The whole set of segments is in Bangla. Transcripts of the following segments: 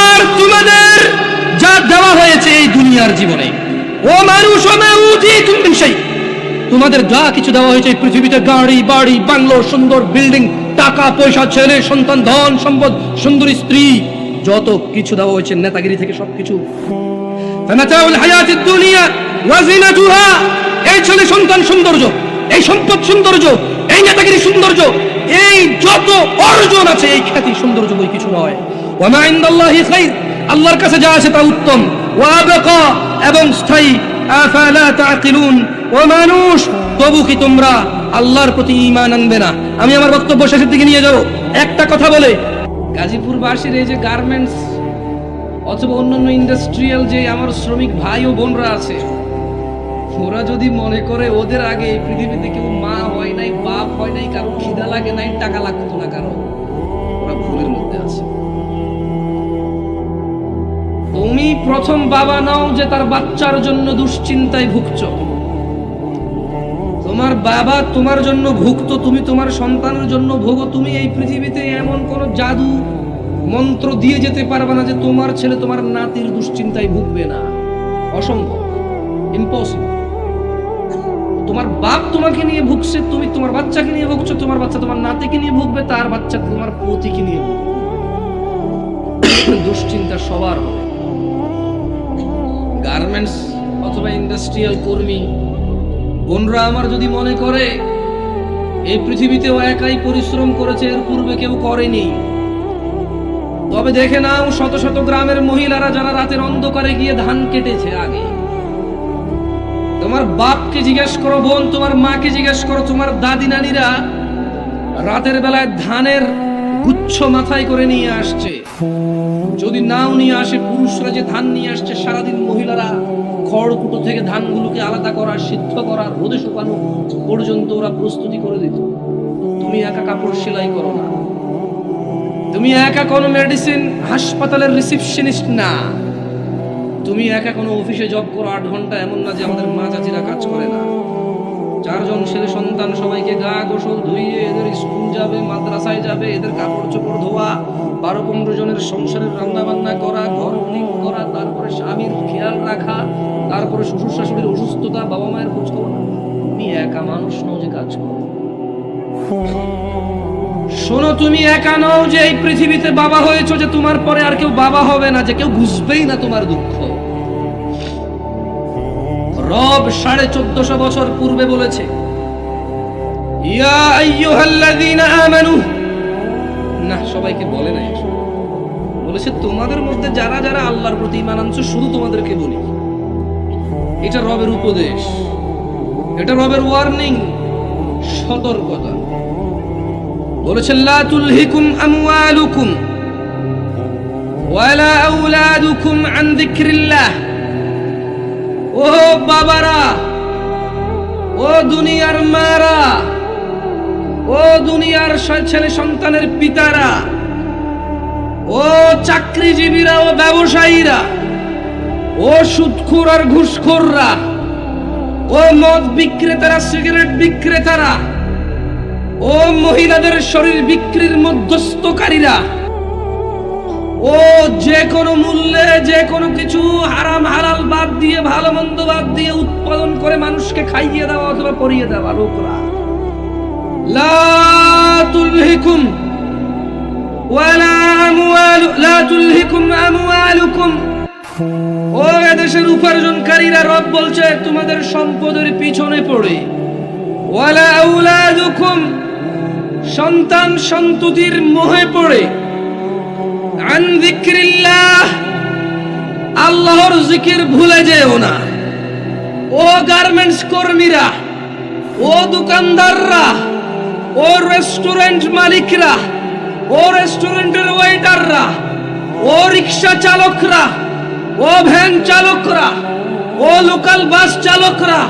আর তোমাদের যা দেওয়া হয়েছে এই দুনিয়ার জীবনে। ও মানুষ মিন তোমাদের যা কিছু দেওয়া হয়েছে পৃথিবীতে গাড়ি, বাড়ি, বাংলো, সুন্দর বিল্ডিং, টাকা, পয়সা, ছেলে, সন্তান, ধন, সম্পদ, সুন্দর, স্ত্রী, যত কিছু দেওয়া হয়েছে নেতাগিরি থেকে সবকিছু। এই ছেলে সন্তান সৌন্দর্য, এই সম্পদ সৌন্দর্য, এই নেতাগিরি সৌন্দর্য এই যত অর্জন আছে, এই খ্যাতি সৌন্দর্য বই কিছু নয়। ইনদাল্লাহি খাইর। আল্লাহর কাছে যা আছে তা উত্তম। ওয়া বাকা এবং স্থায়ী। আফালা ও মানুষ তবু কি তোমরা আল্লাহর প্রতি ঈমান আনবে না? আমি আমার বক্তব্য শেষের দিকে নিয়ে যাব। একটা কথা বলে গাজীপুরবাসীর এই যে গার্মেন্টস অথবা অন্যান্য ইন্ডাস্ট্রিয়াল যে আমার শ্রমিক ভাই ও বোনরা আছে ওরা যদি মনে করে ওদের আগে এই পৃথিবীতে কেউ মা হয় নাই, বাপ হয় নাই, কারও খিদা লাগে নাই, টাকা লাগতো না কারও, ওরা ভুলের মধ্যে আছে। তুমি প্রথম বাবা নাও যে তার বাচ্চার জন্য দুশ্চিন্তায় ভুগছ। তোমার বাবা তোমার জন্য ভুগত তুমি তোমার সন্তানের জন্য ভোগো, তুমি এই পৃথিবীতে এমন কোন জাদু মন্ত্র দিয়ে যেতে পারবে না যে তোমার ছেলে তোমার নাতির দুশ্চিন্তায় ভুগবে না। অসম্ভব। ইম্পসিবল তোমার বাপ তোমাকে নিয়ে ভুগছে, তুমি তোমার বাচ্চাকে নিয়ে ভুগছো, তোমার বাচ্চা তোমার নাতিকে নিয়ে ভুগবে, তার বাচ্চা তোমার পতিকে নিয়ে ভুগবে। দুশ্চিন্তা সবার হবে। গার্মেন্টস অথবা ইন্ডাস্ট্রিয়াল কর্মী, বোনরা আমার যদি মনে করে, এই পৃথিবীতেও একাই পরিশ্রম করেছে, এর পূর্বে কেউ করেনি। তবে দেখে নাও, শত শত গ্রামের মহিলারা যারা রাতের অন্ধকারে গিয়ে ধান কেটেছে আগে। তোমার বাপকে জিজ্ঞেস করো, বোন, তোমার মাকে জিজ্ঞেস করো, তোমার দাদি নানিরা রাতের বেলায় ধানের গুচ্ছ মাথায় করে নিয়ে আসছে। যদি নাও নিয়ে আসে, পুরুষরা যে ধান নিয়ে আসছে, সারাদিন মহিলারা খড়কুটো থেকে ধানগুলোকে আলাদা করা, সিদ্ধ করা, রোদে শুকানো পর্যন্ত ওরা প্রস্তুতি করে দিত। তুমি একা কাপড় সেলাই করো না। তুমি একা কোনো মেডিসিন হাসপাতালের রিসিপশনিস্ট না। তুমি একা কোনো অফিসে জব করো আট ঘণ্টা এমন না যে আমাদের মা চাচিরা কাজ করে না। চারজন ছেলে সন্তান সবাইকে গা গোসল ধুইয়ে এদের স্কুল যাবে, মাদ্রাসায় যাবে, এদের কাপড় চোপড় ধোয়া, বারো পনেরো জনের সংসারের রান্না বান্না করা, ঘর ক্লিন করা, তারপরে স্বামীর খেয়াল রাখা, তারপরে শ্বশুর শাশুড়ির অসুস্থতা, বাবা মায়ের খোঁজ খবর। তুমি একা মানুষ নও যে কাজ করো। শোনো, তুমি একা নও যে এই পৃথিবীতে বাবা হয়েছো যে তোমার পরে আর কেউ বাবা হবে না, যে কেউ বুঝবেই না তোমার দুঃখ। রব সাড়ে চোদ্দশো বছর পূর্বে বলেছে না, সবাইকে বলে নাই বলেছে, তোমাদের মধ্যে যারা যারা আল্লাহর প্রতি ঈমান আনছো, শুধু তোমাদেরকে বলি। এটা রবের উপদেশ। এটা রবের ওয়ার্নিং। সতর্কতা। বলেছেন লা তুলহিকুম আমওয়ালুকুম ওয়ালা আওলাদুকুম আন যিকরিল্লাহ। ও বাবারা, ও দুনিয়ার মারা ও দুনিয়ার ছেলে সন্তানের পিতারা, ও চাকরিজীবীরা, ও ব্যবসায়ীরা, ও সুদখোর আর ঘুষখোররা, ও মদ বিক্রেতারা, সিগারেট বিক্রেতারা, ও মহিলাদের শরীর বিক্রির মধ্যস্থকারীরা ও, যে কোনো মূল্যে, যে কোনো কিছু হারাম, হালাল বাদ দিয়ে, ভালো মন্দ বাদ দিয়ে উৎপাদন করে মানুষকে খাইয়ে দেওয়া অথবা পরিয়ে দেওয়া লোকরা ওয়ালা ও উপার্জনকারীরা, রব বলছে, তোমাদের সম্পদের পিছনে পড়ে। ওয়ালা সন্তান সন্ততির মোহে পড়ে। আল্লাহর জিকির ভুলে যেও না। ও গার্মেন্টস কর্মীরা, ও দোকানদাররা, ও রেস্টুরেন্ট মালিকরা, ও রেস্টুরেন্টের ওয়েটাররা, ও রিক্সা চালকরা, ও ভ্যান চালকরা, ও লোকাল বাস চালকরা,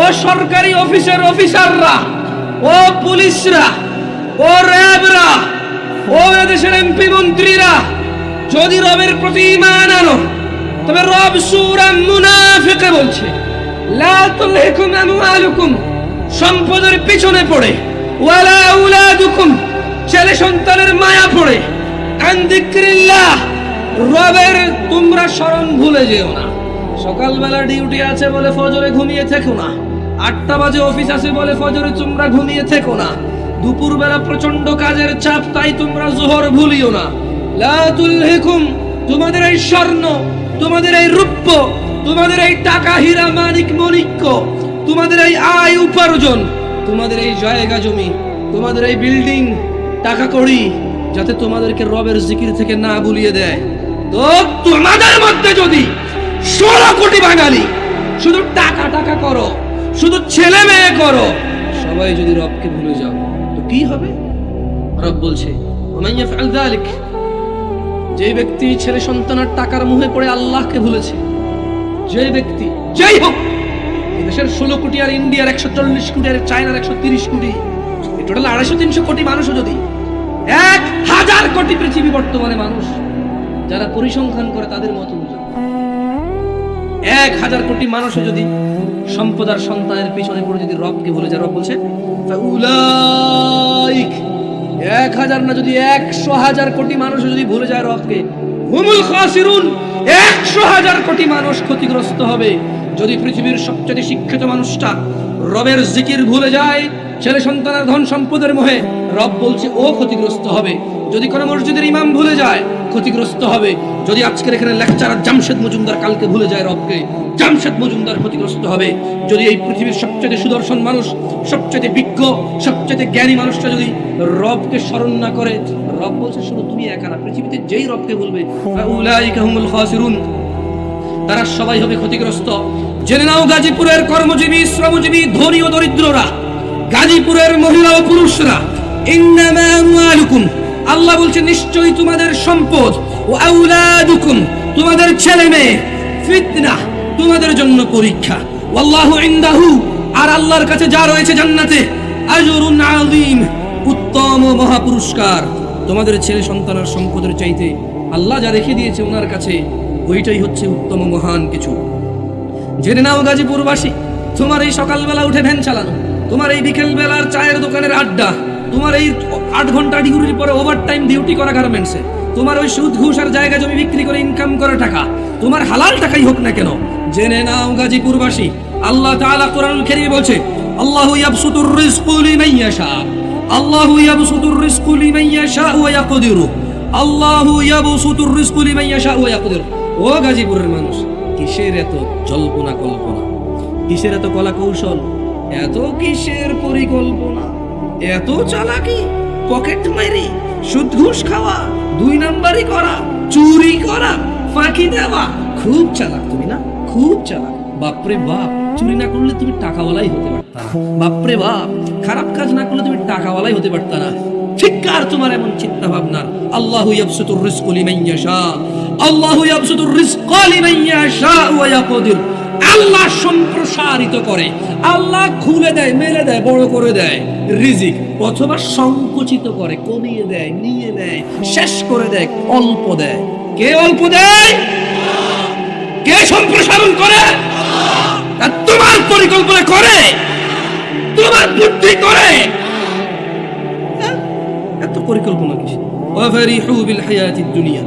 ও সরকারি অফিসের অফিসাররা, ও পুলিশরা, ও র্যাবরা ও এদেশের এমপি মন্ত্রীরা, যদি রবের প্রতি ঈমান আনো, তবে রব সূরা মুনাফিকে বলছে, লা তুলহিকুম আমওয়ালুকুম, সম্পদের পিছনে পড়ে, ওয়ালা আউলাদুকুম ছেলে সন্তানের মায়া পড়ে। আন্দিক্রিল্লাহ রবের তোমরা স্মরণ ভুলে যেও না। সকালবেলা ডিউটি আছে বলে ফজরে ঘুমিয়ে থেকো না। আটটা বাজে অফিস আছে বলে ফজরে তোমরা ঘুমিয়ে থেকো না। দুপুরবেলা প্রচণ্ড কাজের চাপ, তাই তোমরা জোহর ভুলিও না। তোমাদের এই স্বর্ণ, তোমাদের এই রূপ্য তোমাদের এই টাকা হীরা মানিক মণিক্য, তোমাদের এই আয় উপার্জন, তোমাদের এই জায়গা জমি, তোমাদের এই বিল্ডিং, টাকা কড়ি, যাতে তোমাদেরকে রবের জিকির থেকে না ভুলিয়ে দেয়। তো তোমাদের মধ্যে যদি ষোলো কোটি বাঙালি শুধু টাকা টাকা করো, শুধু ছেলে মেয়ে করো, সবাই যদি রবকে ভুলে যাও। কি হবে? রব বলছে যে ব্যক্তি ছেলে সন্তানের টাকার মুহে পড়ে আল্লাহকে ভুলেছে যে ব্যক্তি, যেই হোক দেশের ষোলো কোটি আর ইন্ডিয়ার একশো চল্লিশ কোটি আর চায়নার একশো তিরিশ কোটি টোটাল আড়াইশো তিনশো কোটি মানুষও যদি এক হাজার কোটি পৃথিবী বর্তমানে মানুষ, যারা পরিসংখ্যান করে তাদের মত এক হাজার কোটি মানুষও যদি সম্পদ আর সন্তানের পিছনে পড়ে যদি রবকে ভুলে যায় রব বলছে, ফাউলাইক। এক হাজার না যদি একশো হাজার কোটি মানুষ যদি ভুলে যায় রবকে, হুমুল খাসিরুন, একশো হাজার কোটি মানুষ ক্ষতিগ্রস্ত হবে। যদি পৃথিবীর সবচেয়ে শিক্ষিত মানুষটা রবের জিকির ভুলে যায়, ছেলে সন্তানের ধন সম্পদের মোহে রব বলছে, ও ক্ষতিগ্রস্ত হবে। যদি কোনো মসজিদের ইমাম ভুলে যায় ক্ষতিগ্রস্ত হবে। যদি আজকের এখানে লেকচারার জামশেদ মজুমদার কালকে ভুলে যায় রবকে, জামশেদ মজুমদার ক্ষতিগ্রস্ত হবে। যদি এই পৃথিবীর সবচেয়ে সুদর্শন মানুষ সবচেয়ে বিজ্ঞ সবচেয়ে জ্ঞানী মানুষটা যদি রবকে স্মরণ না করে, রব বলছে, শুধু তুমি একা না, পৃথিবীতে যেই রবকে বলবে তারা সবাই হবে ক্ষতিগ্রস্ত। জেনে নাও, গাজীপুরের কর্মজীবী, শ্রমজীবী, ধনী ও দরিদ্ররা, গাজীপুরের মহিলা ও পুরুষরা, ইন্নামা আমওয়ালুকুম। আল্লাহ বলছে, নিশ্চয়ই তোমাদের সম্পদ ও আউলাদুকুম, তোমাদের ছেলে মেয়ে, ফিতনা তোমাদের জন্য পরীক্ষা। ওয়াল্লাহু ইনদাহু, আর আল্লাহর কাছে যা রয়েছে জান্নাতে, আজরুন আযীম, উত্তম ও মহা পুরস্কার তোমাদের ছেলে সন্তানের সম্পদের চাইতে আল্লাহ যা রেখে দিয়েছে ওনার কাছে, ওইটাই হচ্ছে উত্তম মহান কিছু। জেনে নাও গাজীপুরবাসী, তোমার এই সকালবেলা উঠে ভ্যান চালানো, তোমার এই বিকেল বেলার চায়ের দোকানের আড্ডা তোমার এই আট ঘণ্টা ডিউটির পরে ওভার টাইম ডিউটি করা গার্মেন্টসে তোমার ওই সুদ, ঘুষ আর জায়গা জমি বিক্রি করে ইনকাম করা টাকা। তোমার হালাল টাকাই হোক না কেন। জেনে নাও গাজীপুরবাসী, আল্লাহ তাআলা কোরআনুল কারীমে বলছে, আল্লাহু ইয়াবসুতুর রিজকু লিমান ইয়াশা। আল্লাহু ইয়াবসুতুর রিজকু লিমান ইয়াশা ওয়া ইয়াকদিরু। আল্লাহু ইয়াবসুতুর রিজকু লিমান ইয়াশা ওয়া ইয়াকদিরু। ও গাজীপুরের মানুষ, কিসের এত জল্পনা কল্পনা? কিসের এত কলা কৌশল এত কিসের পরিকল্পনা? এত চালাকি? পকেট মারি সুদ ঘুষ খাওয়া, দুই নাম্বারই করা, চুরি করা, ফাঁকি দেওয়া। খুব চালাক তুমি না? খুব চালাক। বাপরে বাপ, চুরি না করলে তুমি টাকাওয়ালাই হতে পারতা বাপরে বাপ, খারাপ কাজ না করলে তুমি টাকাওয়ালাই হতে পারতা না। ঠিককার তোমার এমন চিন্তা ভাবনার আল্লাহু ইয়াবসুতুর রিজকু লিমান ইয়াশা। আল্লাহু ইয়াবসুতুর রিজকা লিমান ইয়াশা ওয়া ইয়াকদির আল্লাহ সম্প্রসারিত করে আল্লাহ খুলে দেয় মেলে দেয় বড় করে দেয় রিজিক অথবা সংকুচিত করে কমিয়ে দেয় নিয়ে দেয় শেষ করে দেয় অল্প দেয় কে অল্প দেয় কে সম্প্রসারণ করে আর তোমার পরিকল্পনা করে তোমার বুদ্ধি করে হ্যাঁ? এত পরিকল্পনা কিস وفرحوا بالحياة الدنيا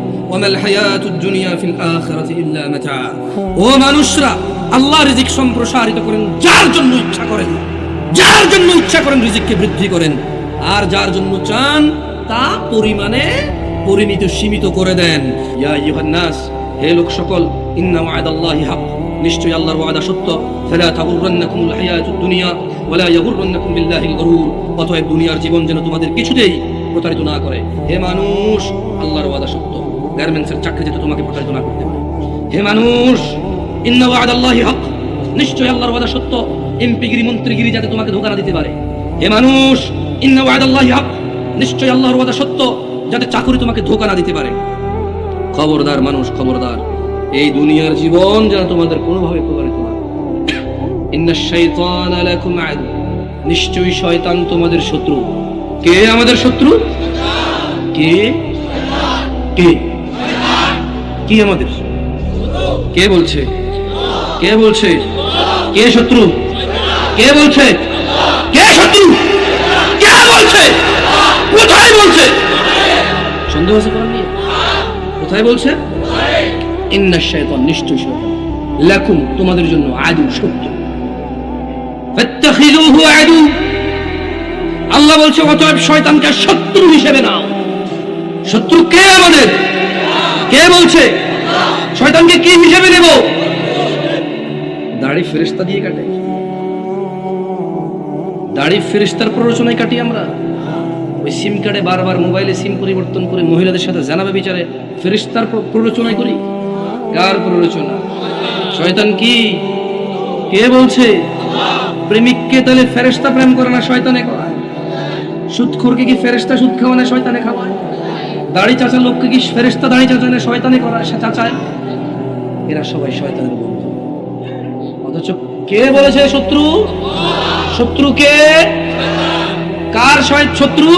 দুনিয়ার জীবন যেন তোমাদের কিছুতেই প্রতারিত না করে। হে মানুষ আল্লাহর ওয়াদা সত্য। গার্মেন্টসের চাকরি যেতে তোমাকে প্রতারিত না করতে পারে হে মানুষ, ইন্না ওয়াদাল্লাহি হক। নিশ্চয়ই আল্লাহর ওয়াদা সত্য। এমপিগিরি মন্ত্রীগিরি যাতে তোমাকে ধোকা না দিতে পারে। হে মানুষ, ইন্না ওয়াদাল্লাহি হক। নিশ্চয়ই আল্লাহর ওয়াদা সত্য, যাতে চাকরি তোমাকে ধোকা না দিতে পারে। খবরদার মানুষ, খবরদার। এই দুনিয়ার জীবন যেন তোমাদের কোনোভাবে প্রভাবিত না। ইন্না শাইতানা লাকুম আদু। নিশ্চয়ই শয়তান তোমাদের শত্রু। কে আমাদের শত্রু? কে? কে? কি আমাদের? কে বলছে? কে বলছে? কে শত্রু? কে বলছে? কে শত্রু? কে বলছে? কোথায় বলছে? সন্দেহ আছে কোরআন নিয়ে? কোথায় বলছে? ইন্না শাইতান নিশ্চয় শয়তান। লাকুম, তোমাদের জন্য আদু শত্রু ফাত্তাখিযুহু আদু। আল্লাহ বলছে, অতএব শয়তানকে শত্রু হিসেবে নাও। শত্রু কে আমাদের? কে বলছে? শয়তানকে কি হিসেবে নেব দাড়ি ফেরেশতা দিয়ে কাটে। দাড়ি ফেরিস্তার প্ররোচনায় কাটি আমরা। ওই সিম কার্ডে বারবার মোবাইলে সিম পরিবর্তন করে মহিলাদের সাথে জানাবে বিচারে ফেরিস্তার প্র- প্ররোচনায় করি। কার প্ররোচনা? শয়তান কি? কে বলছে? প্রেমিককে তাহলে ফেরেশতা প্রেম করে না শয়তানে করায় সুদখোরকে কি ফেরেশতা সুদ খাওয়ায় না শয়তানে খাওয়ায়? দাড়ি চাচা লোককে কি ফেরেশতা দাড়ি চাচা না শয়তানে করা চাচায়? এরা সবাই শয়তানের বন্ধু। অথচ কে বলেছে শত্রু? শত্রু কে? কার শত্রু?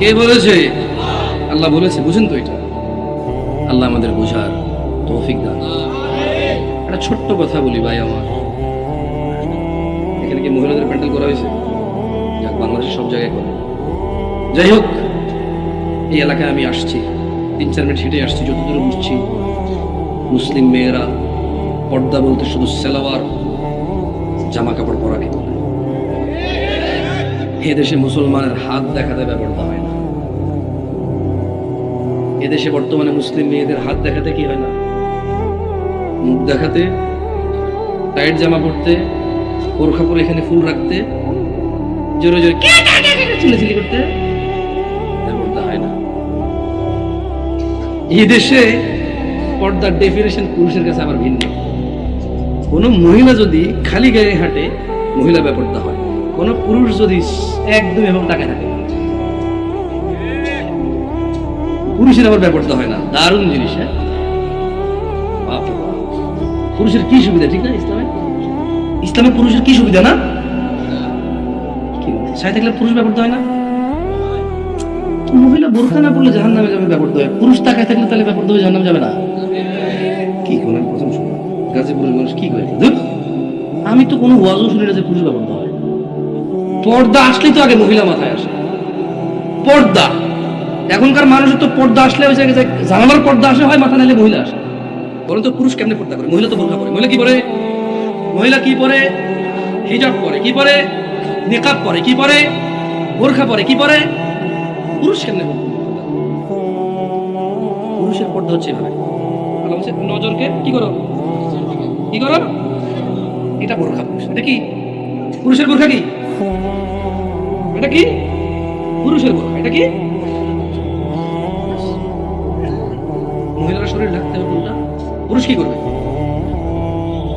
কে বলেছে? আল্লাহ বলেছে, বুঝেন তো এটা। আল্লাহ আমাদের বোঝার তৌফিক দান। একটা ছোট্ট কথা বলি ভাই আমার। এখানে কি মহিলাদের প্যান্ডেল করা হয়েছে? যাক, বাংলাদেশের সব জায়গায় করে। যাই হোক এই এলাকায় আমি আসছি তিন চার মিনিট হেঁটে আসছি যতদূর বুঝছি মুসলিম মেয়েরা পর্দা বলতে শুধু সেলাওয়ার জামা কাপড় পরাকে বলে এদেশে মুসলমানের হাত দেখাতে ব্যাপারটা হয় না এদেশে বর্তমানে মুসলিম মেয়েদের হাত দেখাতে কি হয় না মুখ দেখাতে টাইট জামা পরতে বোরখা পরে এখানে ফুল রাখতে জোরে জোরে চিল্লাচিল্লি করতে এই দেশে পর্দার ডেফিনেশন পুরুষের কাছে আবার ভিন্ন। কোনো মহিলা যদি খালি গায়ে হাঁটে, মহিলা ব্যাপারটা হয়। কোন পুরুষ যদি একদম এবং তাকে থাকে। পুরুষের আবার ব্যাপারটা হয় না। দারুণ জিনিস হ্যাঁ। পুরুষের কি সুবিধা, ঠিক না ইসলামে? ইসলামে পুরুষের কি সুবিধা না? সাই থাকলে পুরুষ ব্যাপারটা হয় না? বোরখা না পড়লে জাহান নামে যাবে ব্যাপারটা হয়। পুরুষ তাকায় থাকলে তাহলে ব্যাপারটা হয়ে জাহান নামে যাবে না। কি কোন প্রথম শুনলাম গাজীপুরের মানুষ কি করে? আমি তো কোনো ওয়াজও শুনি না যে পুরুষ ব্যাপারটা হয়। পর্দা আসলেই তো আগে মহিলা মাথায় আসে। পর্দা! এখনকার মানুষের তো পর্দা আসলে হয়েছে যে জানালার পর্দা আসে হয় মাথা নাইলে মহিলা আসে। বলেন তো পুরুষ কেমনে পর্দা করে? মহিলা তো বোরখা পরে মহিলা কি পরে? মহিলা কি পরে? হিজাব পরে। কি পরে? নিকাব পরে। কি পরে? বোরখা পরে। কি পরে? পুরুষ কেমনে পর্দা পুরুষের পর্দা হচ্ছে এভাবে। আল্লাহ বলছে, নজরকে কি করো? কি করো? এটা বোরখা। পুরুষ এটা কি? পুরুষের বোরখা কি? এটা কি? পুরুষের বোরখা। এটা কি? মহিলারা শরীর ঢাকতে হবে কোনটা? পুরুষ কি করবে?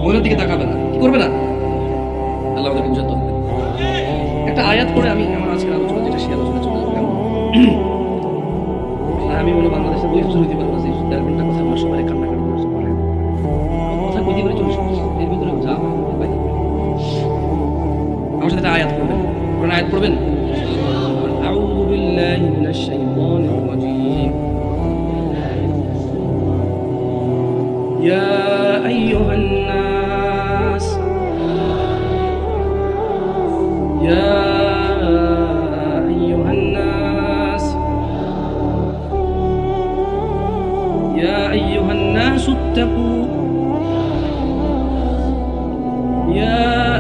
মহিলার দিকে তাকাবে না। কি করবে না? আল্লাহ আমাদের একটা আয়াত করে আমি কেমন?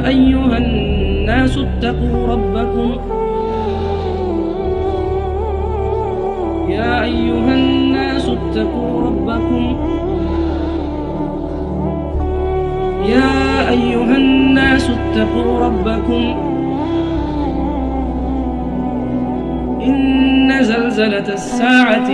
يا أيها الناس اتقوا ربكم. يا أيها الناس اتقوا ربكم. يا أيها الناس اتقوا ربكم. إن زلزلة الساعة.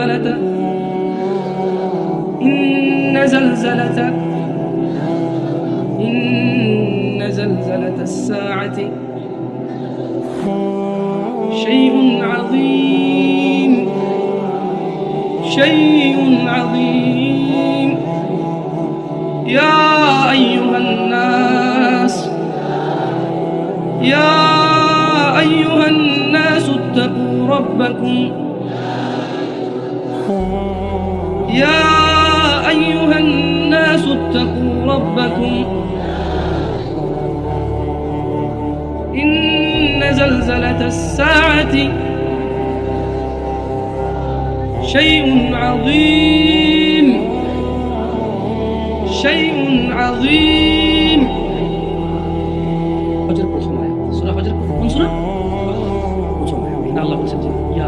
زلزلة. إن زلزلة. إن زلزلة الساعة. شيء عظيم. شيء عظيم. يا أيها الناس. يا أيها الناس اتقوا ربكم. يا أيها الناس اتقوا ربكم إن زلزلة الساعة شيء عظيم شيء عظيم ফজর প্রথম আয়াত সূরা ফজর কোন সূরা প্রথম আয়াত এখানে আল্লাহ বলেছেন যে ইয়া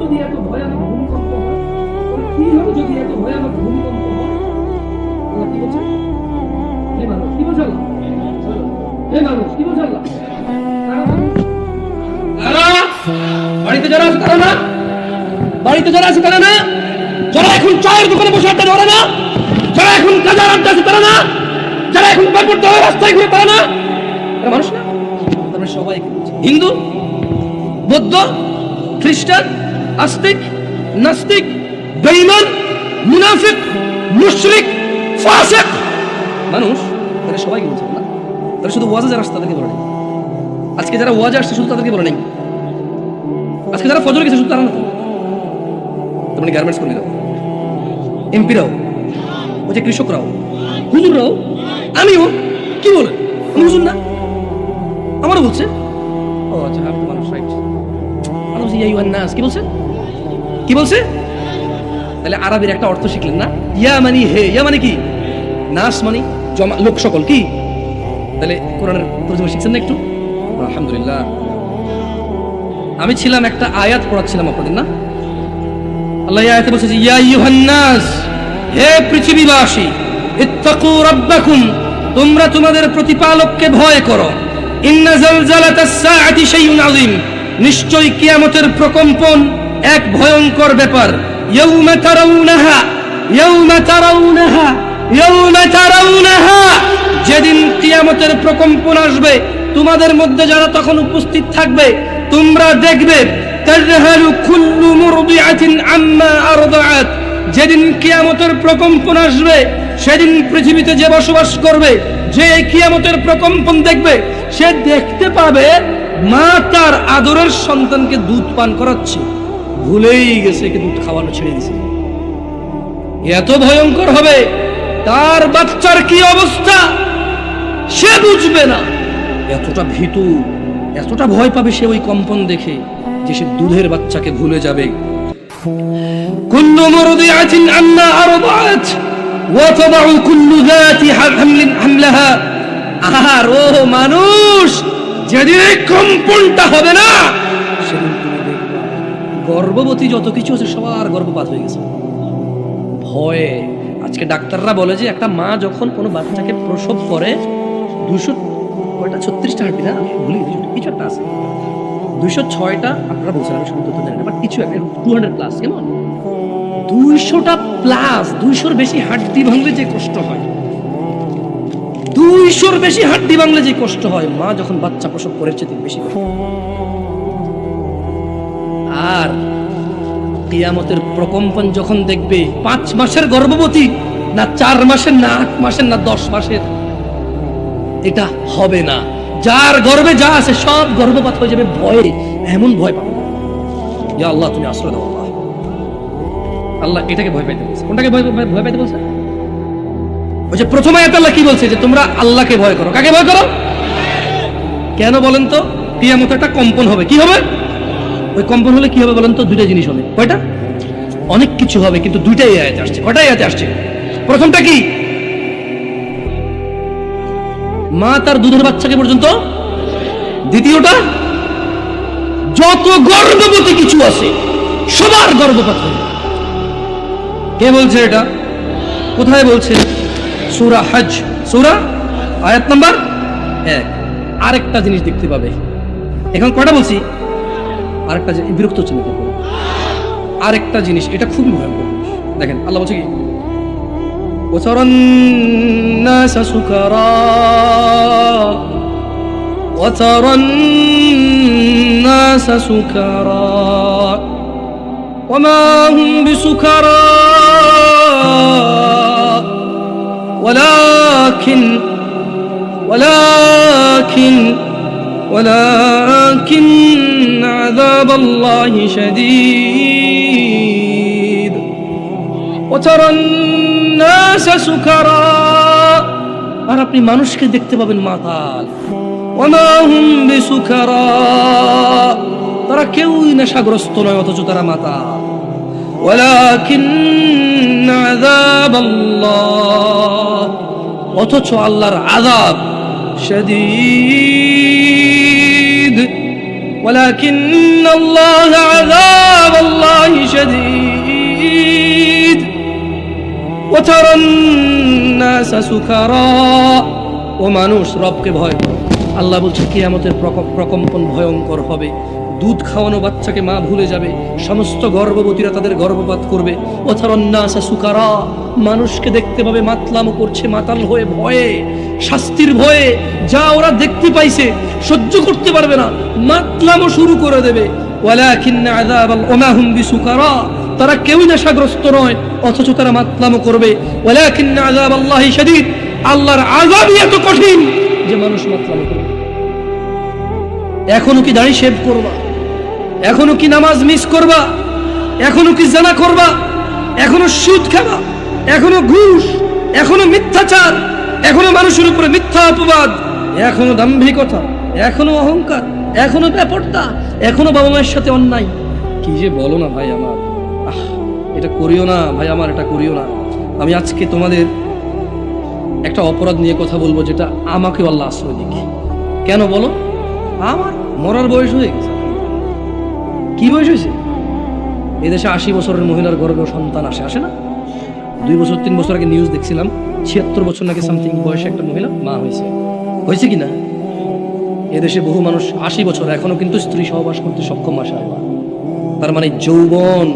যদি এত ভয়ানক ভূমিকম্প হয় কি হবে যদি এত ভয়ানক ভূমিকম্প হয় কি বলছে মানুষ কি আল্লাহ হে মানুষ কি বাড়িতে যারা আছে তারা না বাড়িতে যারা আছে তারা না যারা এখন চায়ের দোকানে বসে আড্ডা ধরে না যারা এখন কাজার আড্ডা আছে তারা না যারা এখন রাস্তায় ঘুরে না মানুষ না বলছে। হিন্দু বৌদ্ধ খ্রিস্টান আস্তিক, নাস্তিক, বেঈমান, মুনাফিক, মুশরিক, ফাসিক। মানুষ তারা সবাইকে বলছে না? তারা শুধু ওয়াজে যারা আসছে তাদেরকে বলে আজকে যারা ওয়াজে আসছে, শুধু তাদেরকে বলে নাই। আজকে যারা ফজর গেছে, শুধু তারা না তো? তেমনি গার্মেন্টস কর্মীরাও এমপিরাও, ওই যে কৃষকরাও, হুজুররাও, আমিও, কি বলে? আমি হুজুর না? আমারও বলছে। ও আচ্ছা আমি মানুষ রাইট ইয়া আইয়ুহান নাস, কি বলছে? কি বলছে? তাহলে আরবির একটা অর্থ শিখলেন না? ইয়া মানে হে, ইয়া মানে কি? নাস মানে জমা, লোক সকল কি? তাহলে কোরআনের তর্জমা শিখছেন না একটু? আলহামদুলিল্লাহ। আমি ছিলাম একটা আয়াত পড়াচ্ছিলাম আপনাদের, না? আল্লাহ আয়াতে বলছে ইয়া আইয়ুহান নাস, হে পৃথিবীবাসী, ইত্তাকু রাব্বাকুম, তোমরা তোমাদের প্রতিপালককে ভয় করো। ইন্না জালজালাতাস সাআতি শাইউন আযীম নিশ্চয় কিয়ামতের প্রকম্পন এক ভয়ঙ্কর ব্যাপার। যেদিন কিয়ামতের প্রকম্পন আসবে, তোমাদের মধ্যে যারা তখন উপস্থিত থাকবে, তোমরা দেখবে আম্মা যেদিন কিয়ামতের প্রকম্পন আসবে, সেদিন পৃথিবীতে যে বসবাস করবে, যে কিয়ামতের প্রকম্পন দেখবে, সে দেখতে পাবে মা তার আদরের সন্তানকে দুধ পান করাচ্ছে। ভুলেই গেছে দুধ খাওয়ানো ছেড়ে দিছে। এত ভয়ঙ্কর হবে, তার বাচ্চার কি অবস্থা? সে বুঝবে না। এতটা ভীতু, এতটা ভয় পাবে সে ওই কম্পন দেখে যে সে দুধের বাচ্চাকে ভুলে যাবে। আর ও মানুষ, যেদিন কম্পনটা হবে না গর্ভবতী যত কিছু আছে, সবার গর্ভপাত হয়ে গেছে। ভয়ে। আজকে ডাক্তাররা বলে যে, একটা মা যখন কোনো বাচ্চাকে প্রসব করে, দুশো কয়টা, ছত্রিশটা হাঁটি না আমি ভুলে কিছু একটা আছে। দুইশো ছয়টা, আপনারা বলছেন, আমি শুধু তথ্য জানি না বাট কিছু একটা টু হান্ড্রেড প্লাস কেমন দুইশোটা প্লাস দুইশোর বেশি হাড্ডি ভাঙলে যে কষ্ট হয়। দুইশোর বেশি হাড্ডি ভাঙলে যে কষ্ট হয়। মা যখন বাচ্চা প্রসব করেছে চেয়ে বেশি। আর কিয়ামতের প্রকম্পন যখন দেখবে, পাঁচ মাসের গর্ভবতী, না চার মাসের, না আট মাসের, না দশ মাসের, এটা হবে না। যার গর্বে যা আছে, সব গর্ভপাত হয়ে যাবে ভয়ে, এমন ভয় পাবে আল্লাহ, তুমি আশ্রয় দাও আল্লাহ। আল্লাহ এটাকে ভয় পাইতে বলছে। কোনটাকে ভয় ভয়- পাইতে বলছে? ওই যে প্রথম আয়াত আল্লাহ কি বলছে? যে তোমরা আল্লাহকে ভয় করো। কাকে ভয় করো? কেন বলেন তো? কিয়ামত একটা কম্পন হবে। কি হবে? ওই কম্পন হলে কি হবে বলেন তো? দুইটা জিনিস হবে। কয়টা? অনেক কিছু হবে, কিন্তু দুইটাই আয়াতে আসছে। কয়টাই আয়াতে আসছে? প্রথমটা কি? মা তার দুধের বাচ্চাকে পর্যন্ত। দ্বিতীয়টা, যত গর্ভবতী কিছু আছে, সবার গর্ভপাত কে বলছে এটা? কোথায় বলছে? সুরা হজ সুরা? আয়াত নাম্বার এক। আরেকটা জিনিস দেখতে পাবে। এখন কটা বলছি? আরেকটা জিনিস বিরক্ত হচ্ছে নাকি আপনারা? আরেকটা জিনিস এটা খুবই ভয়ঙ্কর জিনিস। দেখেন আল্লাহ বলছে কি وترى الناس سكارى وترى الناس سكارى وما هم بسكارى ولكن ولكن ولكن عذاب الله شديد وترى الناس سكرى আর আপনি মানুষকে দেখতে পাবেন মাতাল ওমা হুম বিসুকারা তারা কেউই নেশাগ্রস্ত নয় অথচ তারা মাতাল ওয়ালাকিন আযাব আল্লাহ অথচ আল্লাহর আযাব شديد ولكن الله عذاب الله شديد وترى الناس سكارى ও মানুষ রবকে ভয় করো আল্লাহ বলছে কিয়ামতের প্রকপ- প্রকম্পন ভয়ঙ্কর হবে দুধ খাওয়ানো বাচ্চাকে মা ভুলে যাবে। সমস্ত গর্ভবতীরা তাদের গর্ভপাত করবে। ওথারন্যাসা সুকারা, মানুষকে দেখতে পাবে মাতলামো করছে মাতাল হয়ে ভয়ে, শাস্তির ভয়ে। যা ওরা দেখতে পাইছে, সহ্য করতে পারবে না। মাতলামো শুরু করে দেবে। তারা কেউই নেশাগ্রস্ত নয়, অথচ তারা মাতলামো করবে। আল্লাহর আযাবই এত কঠিন যে মানুষ মাতলামো করবে। এখনও কি দাঁড়িয়ে শেভ করবা এখনও কি নামাজ মিস করবা? এখনও কি জানা করবা? এখনও সুদ খাবা? এখনও ঘুষ? এখনও মিথ্যাচার? এখনও মানুষের উপরে মিথ্যা অপবাদ? এখনও দাম্ভিকতা? এখনও অহংকার? এখনও ব্যাপারটা এখনও বাবা মায়ের সাথে অন্যায়? কি যে বলো না ভাই আমার? আহ, এটা করিও না ভাই আমার, এটা করিও না। আমি আজকে তোমাদের একটা অপরাধ নিয়ে কথা বলব যেটা আমাকে আল্লাহ আশ্রয় দিকে। কেন বলো? আমার মরার বয়স হয়ে গেছে। কি বয়স হয়েছে? এদেশে আশি বছরের মহিলার গর্ভে সন্তান আসে আসে না? দুই বছর, তিন বছর আগে নিউজ দেখছিলাম, ছিয়াত্তর বছর নাকি সামথিং বয়সে একটা মহিলা, মা হয়েছে। হয়েছে কি না? এদেশে বহু মানুষ আশি বছর, এখনও কিন্তু স্ত্রী সহবাস করতে সক্ষম আসে আল্লাহ তার মানে যৌবন,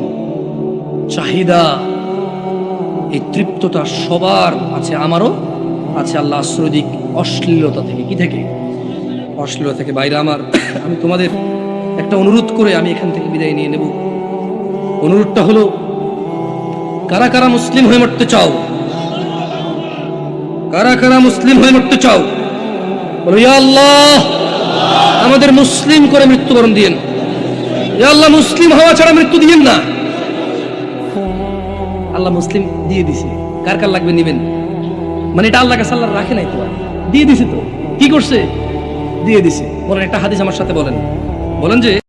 চাহিদা, এই তৃপ্ততা সবার আছে, আমারও আছে, আল্লাহ আশ্রদিক অশ্লীলতা থেকে। কি থেকে? অশ্লীলতা থেকে বাইরে আমার, আমি তোমাদের একটা অনুরোধ করে আমি এখান থেকে বিদায় নিয়ে নেব। অনুরোধটা হলো, কারা কারা মুসলিম হয়ে মরতে চাও? কারা কারা মুসলিম হয়ে মরতে চাও? আল্লাহ, আমাদের মুসলিম করে মৃত্যুবরণ দিয়েন। আল্লাহ, মুসলিম হওয়া ছাড়া মৃত্যু দিয়েন না। আল্লাহ মুসলিম দিয়ে দিছে। কার কার লাগবে নিবেন? মানে এটা আল্লাহ কাছে আল্লাহ রাখে নাই তো। দিয়ে দিছে তো। কি করছে? দিয়ে দিছে। বলেন একটা হাদিস আমার সাথে বলেন। বলেন যে